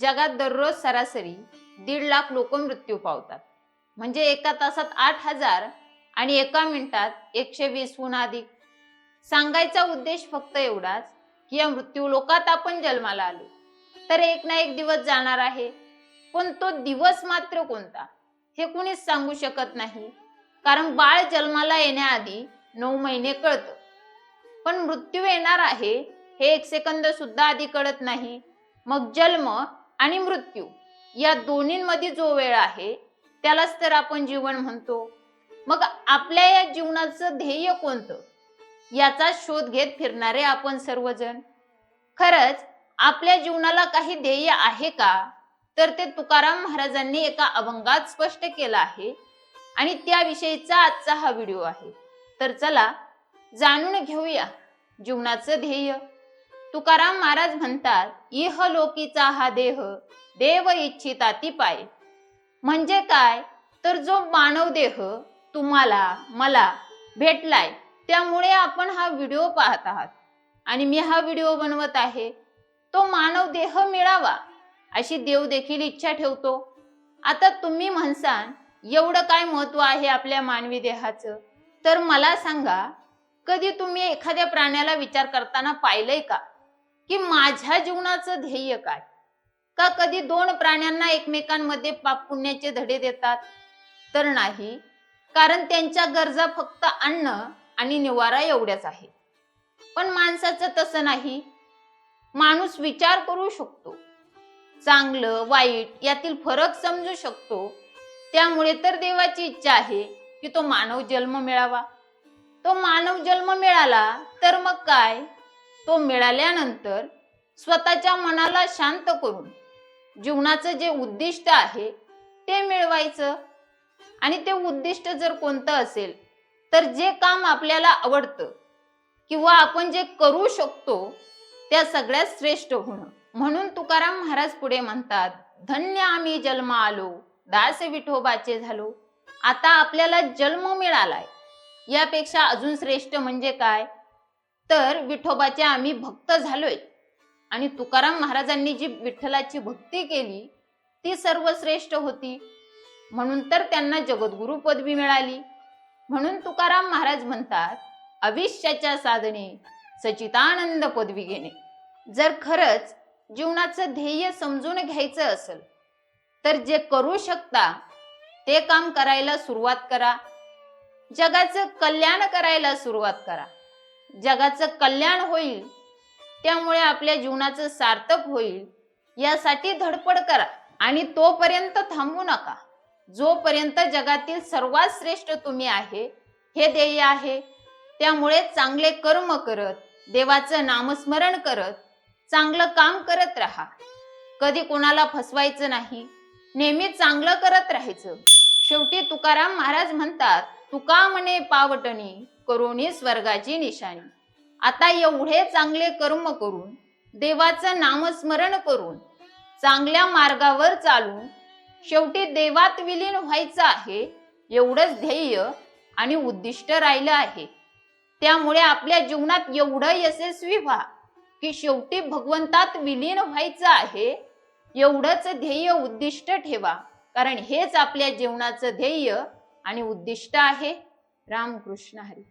जगात दररोज सरासरी दीड लाख लोक मृत्यू पावतात. म्हणजे एका तासात आठ हजार आणि एका मिनिटात एकशे वीसहून अधिक. सांगायचा उद्देश फक्त एवढाच की या मृत्यू लोकात आपण जन्माला आलो. तर एक ना एक दिवस जाणार आहे. पण तो दिवस मात्र कोणता? हे कुणीच सांगू शकत नाही. कारण बाळ जन्माला येण्याआधी नऊ महिने कळतं. पण मृत्यू येणार आहे हे एक सेकंद सुद्धा आधी कळत नाही. मग जन्म आणि मृत्यू. या दोन्हींमध्ये जो वेळ आहे त्यालाच तर आपण जीवन म्हणतो. मग आपल्या या जीवनाचं ध्येय कोणतं? याचा शोध घेत फिरणारे आपण सर्वजण. खरंच आपल्या जीवनाला काही ध्येय आहे का? तर ते तुकाराम महाराजांनी एका अभंगात स्पष्ट केलं आहे आणि त्याविषयीचा आजचा हा व्हिडिओ आहे. तर चला जाणून घेऊया जीवनाचं ध्येय. तुकाराम महाराज म्हणतात इह लोकीचा हा देह देव इच्छिता ती पाय म्हणजे काय? तर जो मानव देह तुम्हाला मला भेटलाय त्यामुळे आपण हा व्हिडिओ पाहत आहात. आणि मी हा व्हिडिओ बनवत आहे. तो मानव देह मिळावा अशी देव देखील इच्छा ठेवतो. आता तुम्ही म्हणसान एवढं काय महत्त्व आहे आपल्या मानवी देहाचं? तर मला सांगा कधी तुम्ही एखाद्या प्राण्याला विचार करताना पाहिलंय का? की माझ्या जीवनाचं ध्येय काय? का कधी दोन प्राण्यांना एकमेकांमध्ये पाप पुण्याचे धडे देतात? तर नाही कारण त्यांच्या गरजा फक्त अन्न आणि निवारा एवढ्याच आहे पण माणसाचं तसं नाही. माणूस विचार करू शकतो. चांगलं वाईट यातील फरक समजू शकतो. त्यामुळे तर देवाची इच्छा आहे की तो मानव जन्म मिळावा. तो मानव जन्म मिळाला तर मग काय? तो मिळाल्यानंतर स्वतःच्या मनाला शांत करून जीवनाचं जे उद्दिष्ट आहे ते मिळवायचं. आणि ते उद्दिष्ट जर कोणतं असेल तर जे काम आपल्याला आवडतं किंवा आपण जे करू शकतो त्या सगळ्यात श्रेष्ठ होणं. म्हणून तुकाराम महाराज पुढे म्हणतात धन्य आम्ही जन्म आलो दास विठोबाचे झालो. आता आपल्याला जन्म मिळालाय. यापेक्षा अजून श्रेष्ठ म्हणजे काय? तर विठोबाचे आम्ही भक्त झालोय. आणि तुकाराम महाराजांनी जी विठ्ठलाची भक्ती केली ती सर्वश्रेष्ठ होती. म्हणून तर त्यांना जगद्गुरु पदवी मिळाली. म्हणून तुकाराम महाराज म्हणतात अविष्याच्या साधने सचितानंद पदवी घेणे. जर खरंच जीवनाचं ध्येय समजून घ्यायचं असेल तर जे करू शकता ते काम करायला सुरुवात करा. जगाचं कल्याण करायला सुरुवात करा. जगाचं कल्याण होईल त्यामुळे आपल्या जीवनाचं सार्थक होईल यासाठी धडपड करा आणि तोपर्यंत थांबू नका. जोपर्यंत जगातील सर्वात श्रेष्ठ तुम्ही आहे हे ध्येय आहे त्यामुळे चांगले कर्म करत देवाचं नामस्मरण करत चांगलं काम करत राहा. कधी कोणाला फसवायचं नाही नेहमी चांगलं करत राहायचं. शेवटी तुकाराम महाराज म्हणतात तुका म्हणे पावटणी करोनी स्वर्गाची निशाणी. आता एवढे चांगले कर्म करून देवाचं नामस्मरण करून चांगल्या मार्गावर चालून शेवटी देवात विलीन व्हायचं आहे एवढंच ध्येय आणि उद्दिष्ट राहिलं आहे. त्यामुळे आपल्या जीवनात एवढं यशस्वी व्हा की शेवटी भगवंतात विलीन व्हायचं आहे एवढंच ध्येय उद्दिष्ट ठेवा. कारण हेच आपल्या जीवनाचं ध्येय आणि उद्दिष्ट आहे. रामकृष्ण हरी.